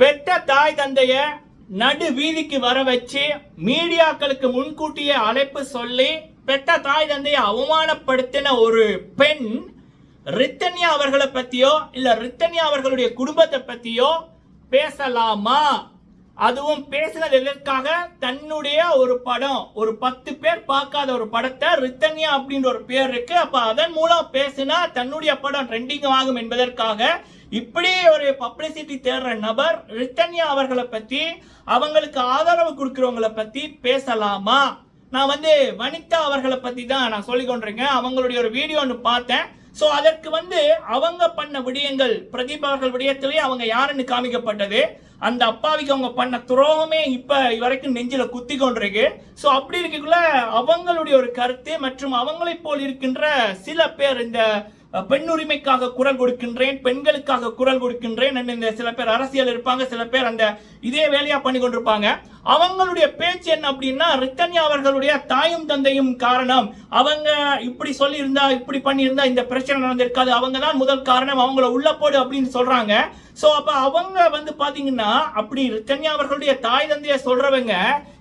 பெற்ற தாய் தந்தைய நடு வீதிக்கு வர வச்சு மீடியாக்களுக்கு முன்கூட்டியே அழைப்பு சொல்லி பெற்ற தாய் தந்தையை அவமானப்படுத்தின ஒரு பெண் ரித்தன்யா அவர்களை பத்தியோ இல்ல ரித்தன்யா அவர்களுடைய குடும்பத்தை பத்தியோ பேசலாமா? அதுவும் பேசினது எதற்காக? தன்னுடைய ஒரு படம் ஒரு பத்து பேர் பார்க்காத ஒரு படத்தை ரித்தன்யா அப்படின்ற ஒரு பேர் இருக்கு. அப்ப அதன் மூலம் பேசினா தன்னுடைய படம் ட்ரெண்டிங் ஆகும் என்பதற்காக இப்படி ஒரு பப்ளிசிட்டி தேடுற நபர் ரித்தன்யா அவர்களை பத்தி அவங்களுக்கு ஆதரவு கொடுக்கிறவங்களை பத்தி பேசலாமா? நான் வந்து வனிதா அவர்களை பத்தி தான் நான் சொல்லிக் கொண்டிருக்கேன். அவங்களுடைய ஒரு வீடியோ ஒன்று பார்த்தேன். ஸோ அதற்கு வந்து அவங்க பண்ண விடயங்கள் பிரதீப் விடயத்திலேயே அவங்க யாருன்னு காமிக்கப்பட்டது? அந்த அப்பாவிக்கு அவங்க பண்ண துரோகமே இப்போ வரைக்கும் நெஞ்சில குத்தி கொண்டிருக்கு. ஸோ அப்படி இருக்கக்குள்ள அவங்களுடைய ஒரு கருத்து மற்றும் அவங்களை போல் இருக்கின்ற சில பேர் இந்த பெண் உரிமைக்காக குரல் கொடுக்கின்றேன் பெண்களுக்காக குரல் கொடுக்கின்றேன் என்று இந்த சில பேர் அரசியல் இருப்பாங்க சில பேர் அந்த இதே வேலையாக பண்ணி கொண்டிருப்பாங்க. அவங்களுடைய பேச்சு என்ன அப்படின்னா ரித்தன்யா அவர்களுடைய தாயும் தந்தையும் காரணம். அவங்க இப்படி சொல்லியிருந்தா இப்படி பண்ணியிருந்தா இந்த பிரச்சனை நடந்திருக்காது. அவங்க தான் முதல் காரணம். அவங்கள உள்ள போடு அப்படின்னு சொல்றாங்க. ஸோ அப்போ அவங்க வந்து பார்த்தீங்கன்னா அப்படி ரித்தன்யா அவர்களுடைய தாய் தந்தைய சொல்றவங்க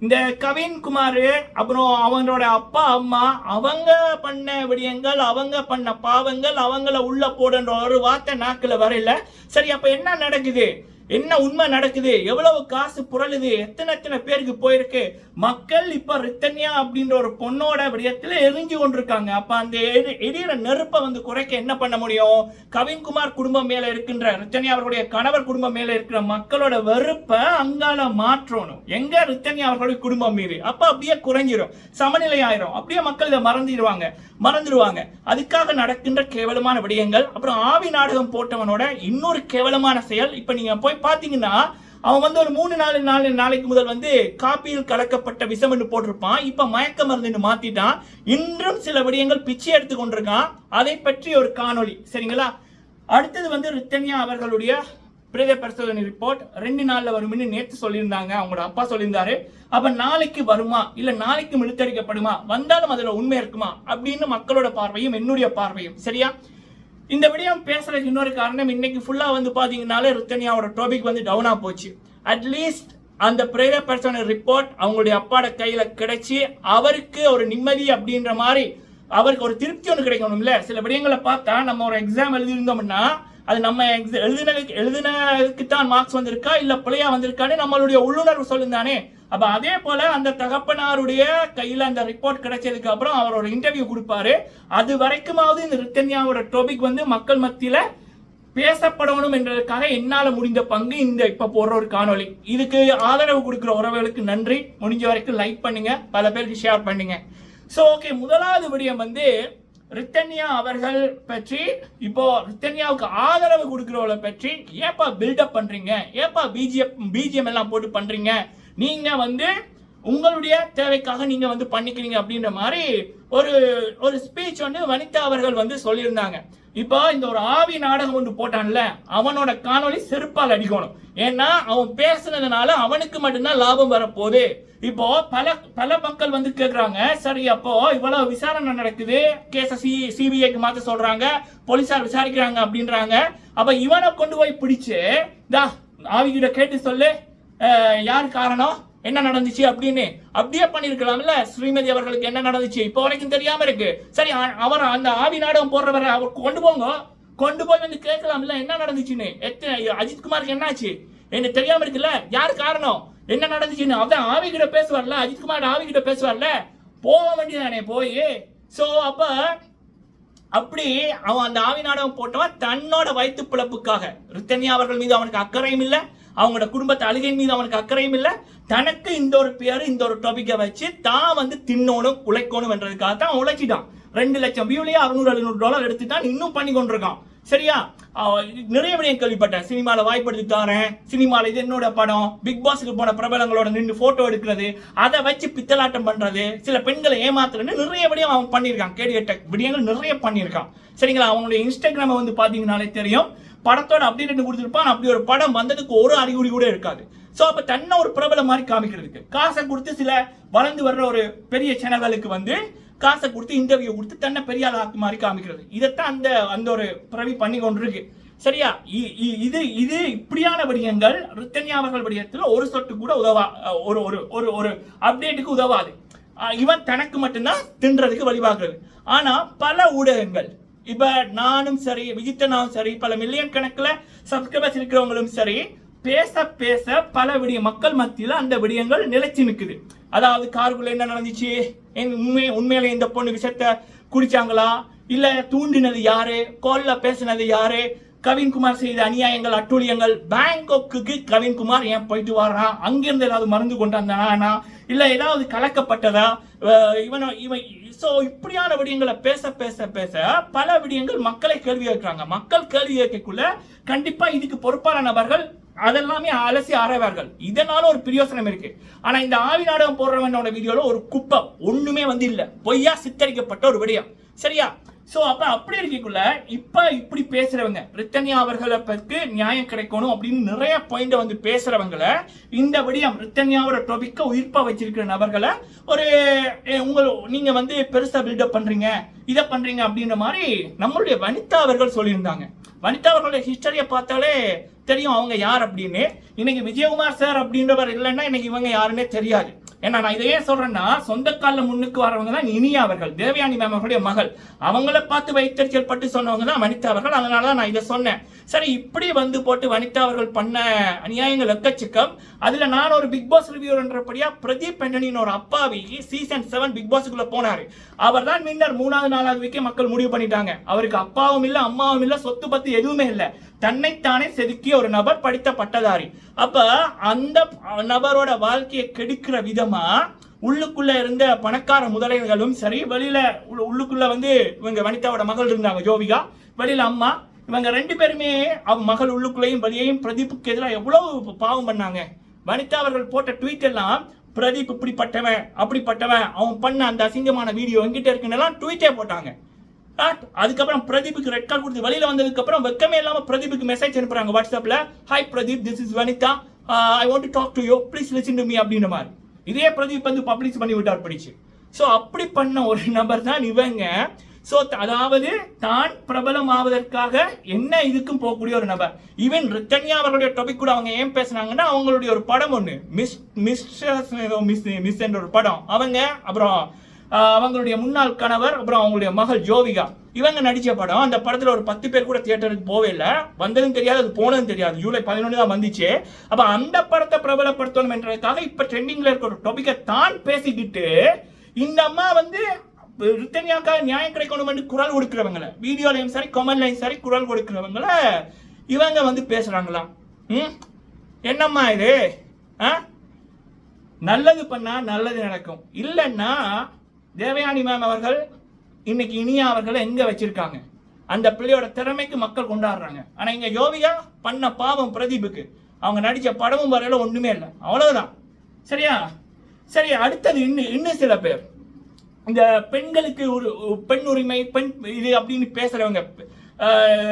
இந்த கவின் குமார் அப்புறம் அவங்களோட அப்பா அம்மா அவங்க பண்ண விடயங்கள் அவங்க பண்ண பாவங்கள் அவங்கள உள்ள போடுன்ற ஒரு வார்த்தை நாக்கில் வரல சரி அப்போ என்ன நடக்குது? என்ன உண்மை நடக்குது? எவ்வளவு காசு புரளுது? எத்தனை எத்தனை பேருக்கு போயிருக்கு? மக்கள் இப்ப ரித்தன்யா அப்படின்ற ஒரு பொண்ணோட விடயத்துல எரிஞ்சு கொண்டிருக்காங்க. அப்ப அந்த எரி- எரியிற நெருப்பை வந்து குறைக்க என்ன பண்ண முடியும்? கவின்குமார் குடும்பம் மேல இருக்கின்ற ரித்தன்யா அவர்களுடைய கணவர் குடும்பம் மேல இருக்கிற மக்களோட வெறுப்பை அங்கால மாற்றணும். எங்க ரித்தன்யா அவர்களுடைய குடும்பம் மீது? அப்ப அப்படியே குறைஞ்சிரும். சமநிலை ஆயிரும் அப்படியே மக்கள் இதை மறந்துடுவாங்க. மறந்துடுவாங்க. அதுக்காக நடக்கின்ற கேவலமான விடயங்கள். அப்புறம் ஆவி நாடகம் போட்டவனோட இன்னொரு கேவலமான செயல். இப்ப நீங்க போய் பாத்தீங்கன்னா அவன் வந்து ஒரு மூணு நாலு நாலு நாளைக்கு முதல் வந்து காப்பியில் கலக்கப்பட்ட விஷம்னு போட்டிருப்பான். இப்போ மயக்க மருந்துன்னு மாற்றிட்டான் இன்றும் சில விடயங்கள் பிச்சை எடுத்து கொண்டிருக்கான். அதை பற்றி ஒரு காணொளி. சரிங்களா? அடுத்தது வந்து ரித்தன்யா அவர்களுடைய பிரேத பரிசோதனை ரிப்போர்ட் ரெண்டு நாளில் வரும்னு நேற்று சொல்லியிருந்தாங்க. அவங்களோட அப்பா சொல்லியிருந்தாரு. அப்போ நாளைக்கு வருமா? இல்லை நாளைக்கு இழுத்தடிக்கப்படுமா வந்தாலும் அதில் உண்மை இருக்குமா? அப்படின்னு மக்களோட பார்வையும் என்னுடைய பார்வையும். சரியா? இந்த விடயம் பேசுறதுக்கு இன்னொரு காரணம் இன்னைக்கு ஃபுல்லாக வந்து பார்த்தீங்கனாலே ருத்தனியாவோட டாபிக் வந்து டவுனாக போச்சு. அட்லீஸ்ட் அந்த பிரேத பர்சன ரிப்போர்ட் அவங்களுடைய அப்பாட கையில் கிடைச்சி அவருக்கு ஒரு நிம்மதி அப்படின்ற மாதிரி அவருக்கு ஒரு திருப்தி ஒன்று கிடைக்கணும்ல. சில விடயங்களை பார்த்தா நம்ம ஒரு எக்ஸாம் எழுதியிருந்தோம்னா அது நம்ம எழுதினதுக்கு எழுதினதுக்கு தான் மார்க்ஸ் வந்திருக்கா? இல்ல பிள்ளையா வந்திருக்கான்னு நம்மளுடைய உள்ளுணர்வு சொல்லுந்தானே? அப்ப அதே போல அந்த தகப்பனாருடைய கையில அந்த ரிப்போர்ட் கிடைச்சதுக்கு அப்புறம் அவர் ஒரு இன்டர்வியூ கொடுப்பாரு. அது வரைக்குமாவது இந்த ரித்தன்யாவோட டாபிக் வந்து மக்கள் மத்தியில பேசப்படணும் என்பதற்காக என்னால முடிந்த பங்கு இந்த இப்ப போடுற ஒரு காணொளி. இதுக்கு ஆதரவு கொடுக்குற உறவுகளுக்கு நன்றி. முடிஞ்ச வரைக்கும் லைக் பண்ணுங்க. பல பேருக்கு ஷேர் பண்ணுங்க. சோ ஓகே முதலாவது விடயம் வந்து ரித்தன்யா அவர்கள் பற்றி இப்போ ரித்தன்யாவுக்கு ஆதரவு கொடுக்குறவளை பற்றி ஏப்பா பில்டப் பண்றீங்க? ஏப்பா பிஜிஎம் பிஜிஎம் எல்லாம் போட்டு பண்றீங்க? நீங்க வந்து உங்களுடைய தேவைக்காக நீங்க வந்து பண்ணிக்கிறீங்க அப்படின்ற மாதிரி ஒரு ஒரு ஸ்பீச் வந்து வனிதா அவர்கள் வந்து சொல்லியிருந்தாங்க. இப்போ இந்த ஒரு ஆவி நாடகம் ஒன்று போட்டான்ல அவனோட காணொளி செருப்பால் அடிக்கணும். ஏன்னா அவன் பேசுனதுனால அவனுக்கு மட்டும்தான் லாபம் வரப்போகுது. இப்போ பல பல மக்கள் வந்து கேட்குறாங்க சரி அப்போ இவ்வளவு விசாரணை நடக்குது கேஸ சி சிபிஐக்கு மாத்த சொல்றாங்க போலீசார் விசாரிக்கிறாங்க அப்படின்றாங்க. அப்ப இவனை கொண்டு போய் பிடிச்சு தா ஆவிகிட்ட கேட்டு சொல்லு யார் காரணம்? என்ன நடந்துச்சு அப்படின்னு அப்படியே பண்ணிருக்கலாம்ல ஸ்ரீமதி அவர்களுக்கு என்ன நடந்துச்சு? இப்போ வரைக்கும் தெரியாம இருக்கு. சரி அவர் அந்த ஆவி நாடகம் போடுறவரை அவர் கொண்டு போங்க. கொண்டு போய் வந்து கேட்கலாம்ல என்ன நடந்துச்சுன்னு. எத்தனை அஜித்குமாருக்கு என்னாச்சு? எனக்கு தெரியாம இருக்குல்ல? யார் காரணம்? என்ன நடந்துச்சுன்னு? அவன் ஆவி கிட்ட பேசுவார்ல அஜித் குமார் ஆவி கிட்ட பேசுவார்ல? போக வேண்டியதானே போய்? சோ அப்ப அப்படி அவன் அந்த ஆவி நாடகம் போட்டவன் தன்னோட வயிற்று பிழப்புக்காக ரித்தன்யா அவர்கள் மீது அவனுக்கு அக்கறையும் இல்லை. அவங்களோட குடும்பத்து அழுகை மீது அவனுக்கு அக்கறையும் இல்லை. தனக்கு இந்த ஒரு பேர் இந்த ஒரு டாபிக்கை வச்சு தான் வந்து தின்னணும் உழைக்கணும் என்றதுக்காக தான் அவன் உழைச்சிட்டான். ரெண்டு லட்சம் வியூலயே அறுநூறு எழுநூறு டாலர் எடுத்துட்டான் இன்னும் பண்ணி கொண்டிருக்கான். சரியா? நிறைய விடயம் கேள்விப்பட்டேன். சினிமாவில் வாய்ப்படுத்தி தாரேன். சினிமாவில் இது என்னோட படம். பிக் பாஸுக்கு போன பிரபலங்களோட நின்று ஃபோட்டோ எடுக்கிறது. அதை வச்சு பித்தலாட்டம் பண்ணுறது சில பெண்களை ஏமாத்துறதுன்னு நிறைய விடயம் அவன் பண்ணியிருக்கான். கேடியட்ட விடயங்கள் நிறைய பண்ணியிருக்கான். சரிங்களா? அவனுடைய இன்ஸ்டாகிராமை வந்து பார்த்தீங்கனாலே தெரியும். படத்தோட அப்டேட் கொடுத்துருப்பான் அப்படி ஒரு படம் வந்ததுக்கு ஒரு அறிகுறி கூட இருக்காது. ஸோ அப்போ தன்னை ஒரு பிரபலம் மாதிரி காமிக்கிறதுக்கு. காசை கொடுத்து சில வளர்ந்து வர்ற ஒரு பெரிய சேனல்களுக்கு வந்து காசை கொடுத்து இன்டர்வியூ கொடுத்து தன்னை பெரிய ஆள் மாதிரி காமிக்கிறது. இதைத்தான் அந்த அந்த ஒரு பிறவி பண்ணி கொண்டிருக்கு. சரியா? இ- இ- இது இது இப்படியான விடயங்கள் ரித்தன்யா அவர்கள் விடயத்தில் ஒரு சொட்டு கூட உதவா ஒரு ஒரு ஒரு ஒரு அப்டேட்டுக்கு உதவாது. இவன் தனக்கு மட்டும்தான் தின்றதுக்கு வழிபாக்குறது ஆனால் பல ஊடகங்கள் இப்ப நானும் சரி விஜித்தனாவும் சரி பல மில்லியன் கணக்குல சப்ஸ்கிரைபர்ஸ் இருக்கிறவங்களும் சரி பேச பேச பல விடிய மக்கள் மத்தியில அந்த விடயங்கள் நிலைச்சு நிக்குது. அதாவது காருக்குள்ள என்ன நடந்துச்சு? உண்மை உண்மையில இந்த பொண்ணு விஷத்தை குடிச்சாங்களா? இல்ல தூண்டினது யாரு? கோல்ல பேசினது யாரு? கவின்குமார் செய்த அநியாயங்கள் அட்டூழியங்கள் பேங்காக்குக்கு கவின்குமார் ஏன் போயிட்டு வர்றான் அங்கிருந்து ஏதாவது மருந்து கொண்டு வந்தானா? இல்ல ஏதாவது கலக்கப்பட்டதா? அஹ் இவன இவன் சோ இப்படியான விடயங்களை பேச பேச பேச பல விடயங்கள் மக்களை கேள்வி கேட்கிறாங்க. மக்கள் கேள்வி கேட்கக்குள்ள கண்டிப்பா இதுக்கு பொறுப்பான நபர்கள் அதெல்லாமே அலசி ஆராய்வார்கள். இதனால ஒரு பிரயோசனம் இருக்கு. ஆனா இந்த ஆவி நாடகம் போடுறவனோட வீடியோல ஒரு குப்பை ஒண்ணுமே வந்து இல்ல. பொய்யா சித்தரிக்கப்பட்ட ஒரு விடயம். சரியா? ஸோ அப்போ அப்படி இருக்கக்குள்ள இப்போ இப்படி பேசுகிறவங்க ரித்தன்யா அவர்களை பற்றி நியாயம் கிடைக்கணும் அப்படின்னு நிறைய பாயிண்டை வந்து பேசுகிறவங்களை இந்த விடயம் ரித்தன்யாவோட டொபிக்கை உயிர்ப்பாக வச்சிருக்கிற நபர்களை ஒரு உங்கள் நீங்கள் வந்து பெருசாக பில்டப் பண்ணுறீங்க இதை பண்ணுறீங்க அப்படின்ற மாதிரி நம்மளுடைய வனிதா அவர்கள் சொல்லியிருந்தாங்க. வனிதா அவர்களுடைய ஹிஸ்டரியை பார்த்தாலே தெரியும் அவங்க யார் அப்படின்னு. இன்னைக்கு விஜயகுமார் சார் அப்படின்றவர் இல்லைன்னா இன்னைக்கு இவங்க யாருன்னே தெரியாது. ஏன்னா நான் இதையே சொல்றேன்னா சொந்த காலில் முன்னுக்கு வரவங்க தான் இனியா அவர்கள். தேவயானி மேம் அவர்களுடைய மகள். அவங்கள பார்த்து வைத்தறிச்சல் பட்டு சொன்னவங்க தான் வனிதா அவர்கள். அதனால தான் நான் இதை சொன்னேன். சரி இப்படி வந்து போட்டு வனிதா அவர்கள் பண்ண அநியாயங்கள் எக்கச்சக்கம். அதுல நான் ஒரு பிக் பாஸ் ரிவ்யூன்றபடியா பிரதீப் பெண்டனின் ஒரு அப்பாவி சீசன் செவன் பிக் பாஸுக்குள்ள போனாரு. அவர் தான் மின்னர் மூணாவது நாலாவது வீக்கே மக்கள் முடிவு பண்ணிட்டாங்க. அவருக்கு அப்பாவும் இல்ல அம்மாவும் இல்ல சொத்து பத்து எதுவுமே இல்ல. தன்னைத்தானே செதுக்கிய ஒரு நபர் படித்த பட்டதாரி அப்ப அந்த நபரோட வாழ்க்கையை கெடுக்கிற விதமா உள்ளுக்குள்ள இருந்த பணக்கார முதலைகளும் சரி வெளியில உள்ள- உள்ளுக்குள்ள வந்து இவங்க வனிதாவோட மகள் இருந்தாங்க ஜோவிகா. வெளியில அம்மா. இவங்க ரெண்டு பேருமே அவ மகள் உள்ளுக்குள்ளேயும் வெளியையும் பிரதீப்புக்கு எதிராக எவ்வளவு பாவம் பண்ணாங்க. வனிதா அவர்கள் போட்ட ட்வீட் எல்லாம் பிரதீப் இப்படிப்பட்டவன் அப்படிப்பட்டவன் அவன் பண்ண அந்த அசிங்கமான வீடியோ எங்கிட்ட இருக்குன்னு எல்லாம் ட்வீட்டே போட்டாங்க. அதுக்கப்புறம் பிரதீப்புக்கு ரெட் கார்டு கொடுத்து வெளியில வந்ததுக்கு அப்புறம் வெக்கமே இல்லாம பிரதீப்புக்கு மெசேஜ் அனுப்புறாங்க வாட்ஸ்அப்ல hi Pradeep this is Vanitha. I want to talk to you please listen to me அப்படின்ற மாதிரி. இதே பிரதீப் வந்து பப்ளிஷ் பண்ணி விட்டார் படிச்சு. ஸோ அப்படி பண்ண ஒரு நபர் தான் இவங்க ஸோ அதாவது தான் பிரபலம் ஆவதற்காக என்ன இதுக்கும் போகக்கூடிய ஒரு நபர். ஈவன் ரித்தன்யா அவர்களுடைய டாபிக் கூட அவங்க ஏன் பேசுனாங்கன்னா அவங்களுடைய ஒரு படம் ஒன்று மிஸ் மிஸ்டர்ஸ் மிஸ் மிஸ் என்ற ஒரு படம். அவங்க அப்புறம் அவங்களுடைய முன்னாள் கணவர் அப்புறம் அவங்களுடைய மகள் ஜோவிகா. இவங்க நடித்த படம் அந்த படத்தில் ஒரு பத்து பேர் கூட தியேட்டருக்கு போவே இல்லை. வந்ததும் தெரியாது அது போனதும் தெரியாது. ஜூலை பதினொன்று தான் வந்துச்சு. அப்போ அந்த படத்தை பிரபலப்படுத்தணும் என்றதுக்காக இப்போ ட்ரெண்டிங்கில் இருக்க ஒரு டொபிக்கை தான் பேசிக்கிட்டு இந்த அம்மா வந்து ரித்தன்யாக்காக நியாயம் கிடைக்கணும் என்று குரல் கொடுக்குறவங்கள. வீடியோலையும் சரி கமெண்ட்லையும் சரி குரல் கொடுக்குறவங்கள இவங்க வந்து பேசுகிறாங்களாம் ம்? என்னம்மா இது? ஆ? நல்லது பண்ணால் நல்லது நடக்கும். இல்லைன்னா தேவயானி மேம் அவர்கள் இன்னைக்கு இனியா அவர்களை எங்க வச்சிருக்காங்க? அந்த பிள்ளையோட திறமைக்கு மக்கள் கொண்டாடுறாங்க. ஆனா இங்க யோவியா பண்ண பாவம் பிரதீபுக்கு அவங்க நடிச்ச படமும் வரையில ஒண்ணுமே இல்லை. அவ்வளவுதான். சரியா? சரி அடுத்தது இன்னும் இன்னும் சில பேர். இந்த பெண்களுக்கு ஒரு பெண் உரிமை பெண் இது அப்படின்னு பேசுறவங்க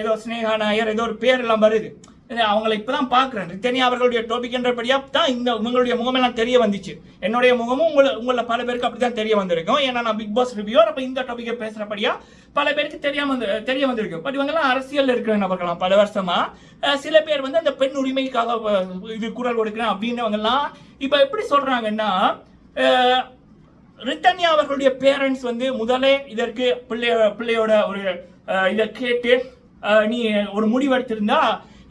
ஏதோ ஸ்னேகா நாயர் ஏதோ ஒரு பேர் எல்லாம் வருது. அவங்களை இப்போ தான் பார்க்குறேன். ரித்தனி அவர்களுடைய டாபிக் என்றபடியாக தான் இந்த உங்களுடைய முகமெல்லாம் தெரிய வந்துச்சு. என்னுடைய முகமும் உங்களை உங்களில் பல பேருக்கு அப்படி தான் தெரிய வந்திருக்கும். ஏன்னா நான் பிக் பாஸ் ரிவ்யூர் அப்போ இந்த டாபிக்கை பேசுகிறபடியாக பல பேருக்கு தெரியாம வந்து தெரிய வந்திருக்கும். பட் இவங்கெல்லாம் அரசியலில் இருக்கிற நபர்களாம் பல வருஷமாக சில பேர் வந்து அந்த பெண் உரிமைக்காக இது குரல் கொடுக்குறேன் அப்படின்னவங்கெல்லாம் இப்போ எப்படி சொல்கிறாங்கன்னா ரித்தன்யா அவர்களுடைய பேரண்ட்ஸ் வந்து முதலே இதற்கு பிள்ளைய பிள்ளையோட ஒரு இதை கேட்டு நீ ஒரு முடிவெடுத்திருந்தா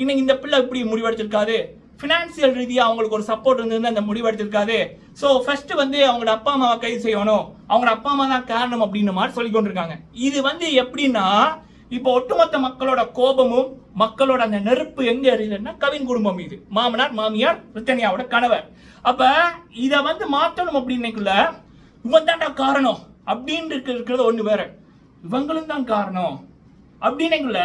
இன்னைக்கு இந்த பிள்ளை இப்படி முடிவெடுத்திருக்காது ஃபினான்சியல் ரீதியாக அவங்களுக்கு ஒரு சப்போர்ட் இருந்திருந்தா அந்த முடிவெடுத்திருக்காது ஸோ ஃபர்ஸ்ட் வந்து அவங்களோட அப்பா அம்மாவை கைது செய்யணும். அவங்களோட அப்பா அம்மா தான் காரணம் அப்படின்ற மாதிரி சொல்லி கொண்டிருக்காங்க. இது வந்து எப்படின்னா இப்போ ஒட்டுமொத்த மக்களோட கோபமும் மக்களோட அந்த நெருப்பு எங்க எரியுதுன்னா கவின் குடும்பம் இது மாமனார் மாமியார் பிரித்தனியாவோட கணவர். அப்ப இதை வந்து மாற்றணும் அப்படின்னைக்குள்ள இவன் தான்டா காரணம். அப்படின்னு இருக்கிறது ஒன்று வேற. இவங்களும் தான் காரணம். அப்படின்னைக்குள்ள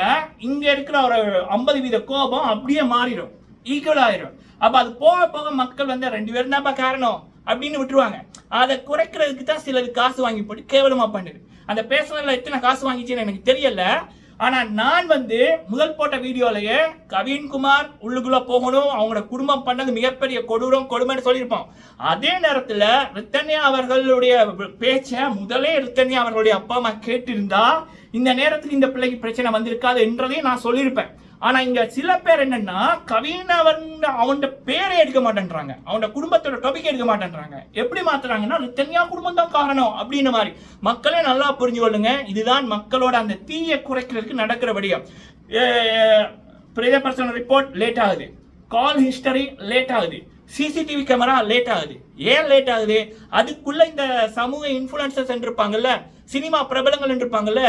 இங்கே இருக்கிற ஒரு ஐம்பது வீத கோபம் அப்படியே மாறிடும். ஈக்குவல் ஆயிரும். அப்போ அது போக போக மக்கள் வந்து ரெண்டு பேரும் தான்ப்பா காரணம் அப்படின்னு விட்டுருவாங்க. அதை குறைக்கிறதுக்கு தான் சிலர் காசு வாங்கி போட்டு கேவலமாக பண்ணுது. அந்த பேசுனதில் எத்தனை காசு வாங்கிச்சுன்னு எனக்கு தெரியல. ஆனால் நான் வந்து முதல் போட்ட வீடியோலையே கவின்குமார் உள்ளுக்குள்ள போகணும் அவங்களோட குடும்பம் பண்ணது மிகப்பெரிய கொடூரம் கொடுமைன்னு சொல்லியிருப்போம் அதே நேரத்தில் ரித்தன்யா அவர்களுடைய பேச்சை முதலே ரித்தன்யா அவர்களுடைய அப்பா அம்மா கேட்டிருந்தா இந்த நேரத்தில் இந்த பிள்ளைக்கு பிரச்சனை வந்திருக்காது என்றதையும் நான் சொல்லியிருப்பேன். ஆனா இங்க சில பேர் என்னன்னா கவினவன் அவன் பேரை எடுக்க மாட்டேன்றாங்க. அவன் குடும்பத்தோட டாபிக் எடுக்க மாட்டேன்றாங்க. எப்படி மாத்துறாங்கன்னா தனியா குடும்பம் தான் காரணம் அப்படின்னு மாதிரி. மக்களே நல்லா புரிஞ்சு கொள்ளுங்க. இதுதான் மக்களோட அந்த தீய குறைக்கிறதுக்கு நடக்கிற வடியம். பிரியதர்சன ரிப்போர்ட் லேட் ஆகுது. கால் ஹிஸ்டரி லேட் ஆகுது. சிசிடிவி கேமரா லேட் ஆகுது. ஏன் லேட் ஆகுது? அதுக்குள்ள இந்த சமூக இன்ஃபுளுசர்ஸ் இருப்பாங்கல்ல சினிமா பிரபலங்கள் இருப்பாங்கல்ல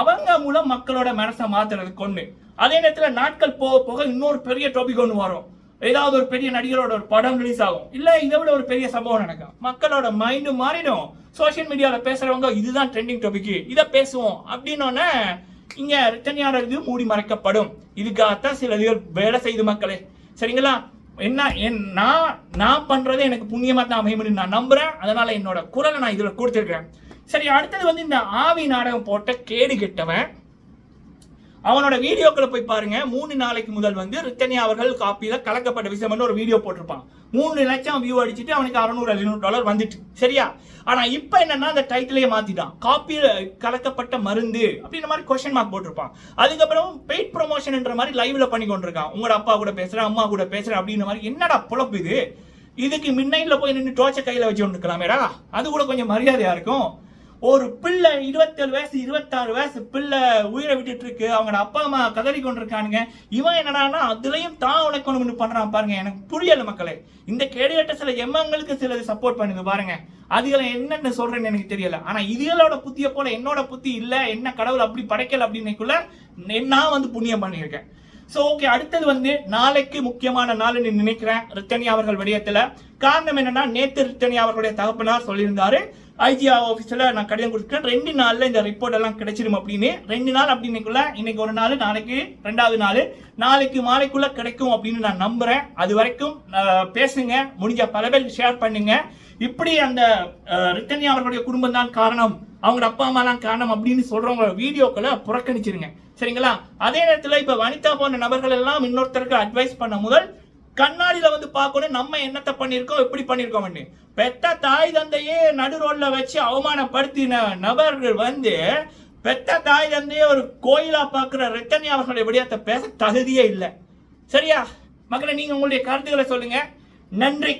அவங்க மூலம் மக்களோட மனசை மாத்துறது கொண்டு அதே நேரத்தில் நாட்கள் போக போக இன்னொரு பெரிய டாபிக் ஒன்று வரும். ஏதாவது ஒரு பெரிய நடிகரோட ஒரு படம் ரிலீஸ் ஆகும். இல்லை இதை விட ஒரு பெரிய சம்பவம் நடக்கும். மக்களோட மைண்டு மாறிடும். சோஷியல் மீடியாவில் பேசுகிறவங்க இதுதான் ட்ரெண்டிங் டாபிக் இதை பேசுவோம். அப்படின்னோடனே இங்கே ரிட்டனியார இது மூடி மறைக்கப்படும். இதுக்காகத்தான் சில இதுகள் வேலை செய்து மக்களே. சரிங்களா? என்ன என் நான் நான் பண்ணுறது எனக்கு புண்ணியமாக தான் அமையும் நான் நம்புகிறேன் அதனால் என்னோட குரலை நான் இதில் கொடுத்துருக்கேன் சரி அடுத்தது வந்து இந்த ஆவி நாடகம் போட்ட கேடு கெட்டவன். அவனோட வீடியோக்களை போய் பாருங்க. மூணு நாளைக்கு முதல் வந்து ரித்தனி அவர்கள் காப்பியில கலக்கப்பட்ட விஷயம் ஒரு வீடியோ போட்டிருப்பான் மூணு லட்சம் வியூ அடிச்சுட்டு அவனுக்கு அறுநூறு எழுநூறு டாலர் வந்துட்டு. சரியா? ஆனா இப்ப என்னன்னா அந்த டைட்டிலே மாத்திட்டான். காப்பியில கலக்கப்பட்ட மருந்து அப்படின்ற மாதிரி கொஸ்டின் மார்க் போட்டிருப்பான். அதுக்கப்புறம் பெய்ட் ப்ரொமோஷன்ன்ற மாதிரி லைவ்ல பண்ணி கொண்டிருக்கான். உங்களோட அப்பா கூட பேசுறேன் அம்மா கூட பேசுறேன் அப்படின்ற மாதிரி. என்னடா புழப்பு இது? இதுக்கு மின்னையில போய் நின்று டோச்சை கையில வச்சு கொண்டிருக்கலாமேடா? அது கூட கொஞ்சம் மரியாதையா இருக்கும். ஒரு பிள்ளை இருபத்தேழு வயசு இருபத்தாறு வயசு பிள்ளை உயிரை விட்டுட்டு இருக்கு. அவங்க அப்பா அம்மா கதறி கொண்டிருக்கானுங்க. இவன் என்னடானா அதுலயும் தான் உழைக்கணும்னு பண்றான் பாருங்க. எனக்கு புரியல மக்களே. இந்த கேடுகட்ட சில எம்மங்களுக்கு சிலது சப்போர்ட் பண்ணுங்க பாருங்க. அதுகளை என்னென்ன சொல்றேன்னு எனக்கு தெரியல. ஆனா இதுகளோட புத்திய போல என்னோட புத்தி இல்ல. என்ன கடவுள் அப்படி படைக்கல அப்படின்னுக்குள்ள நான் வந்து புண்ணியம் பண்ணியிருக்கேன். சோ ஓகே அடுத்தது வந்து நாளைக்கு முக்கியமான நாள்னு நினைக்கிறேன். ரித்தனி அவர்கள் விடயத்துல. காரணம் என்னன்னா நேத்து ரித்தனி அவர்களுடைய தகப்பனார் சொல்லியிருந்தாரு. ஐஜிஆ ஆஃபீஸில் நான் கடிதம் கொடுத்துட்டேன். ரெண்டு நாளில் இந்த ரிப்போர்ட் எல்லாம் கிடைச்சிடும் அப்படின்னு. ரெண்டு நாள் அப்படின்னுக்குள்ள இன்னைக்கு ஒரு நாள் நாளைக்கு ரெண்டாவது நாள் நாளைக்கு மாலைக்குள்ள கிடைக்கும் அப்படின்னு நான் நம்புகிறேன் அது வரைக்கும் பேசுங்க முடிஞ்ச பல பேருக்கு ஷேர் பண்ணுங்க. இப்படி அந்த அஹ், ரித்தனி அவர்களுடைய குடும்பம் தான் காரணம். அவங்க அப்பா அம்மா தான் காரணம் அப்படின்னு சொல்றவங்க வீடியோக்களை புறக்கணிச்சிருங்க. சரிங்களா? அதே நேரத்தில் இப்போ வனிதா போன்ற நபர்கள் எல்லாம் இன்னொருத்தருக்கு அட்வைஸ் பண்ண முதல் கண்ணாடியில வந்து பார்க்கணும் நம்ம என்னத்தை பண்ணியிருக்கோம் எப்படி பண்ணியிருக்கோம்னு. பெத்த தாய் தந்தையே நடு ரோட்ல வச்சு அவமானப்படுத்தின நபர்கள் வந்து பெத்த தாய் தந்தையே ஒரு கோயிலா பார்க்குற ரத்தனி அவர்களுடைய விடயத்தை பேச தகுதியே இல்லை. சரியா? மக்களை நீங்க உங்களுடைய கருத்துக்களை சொல்லுங்க. நன்றி.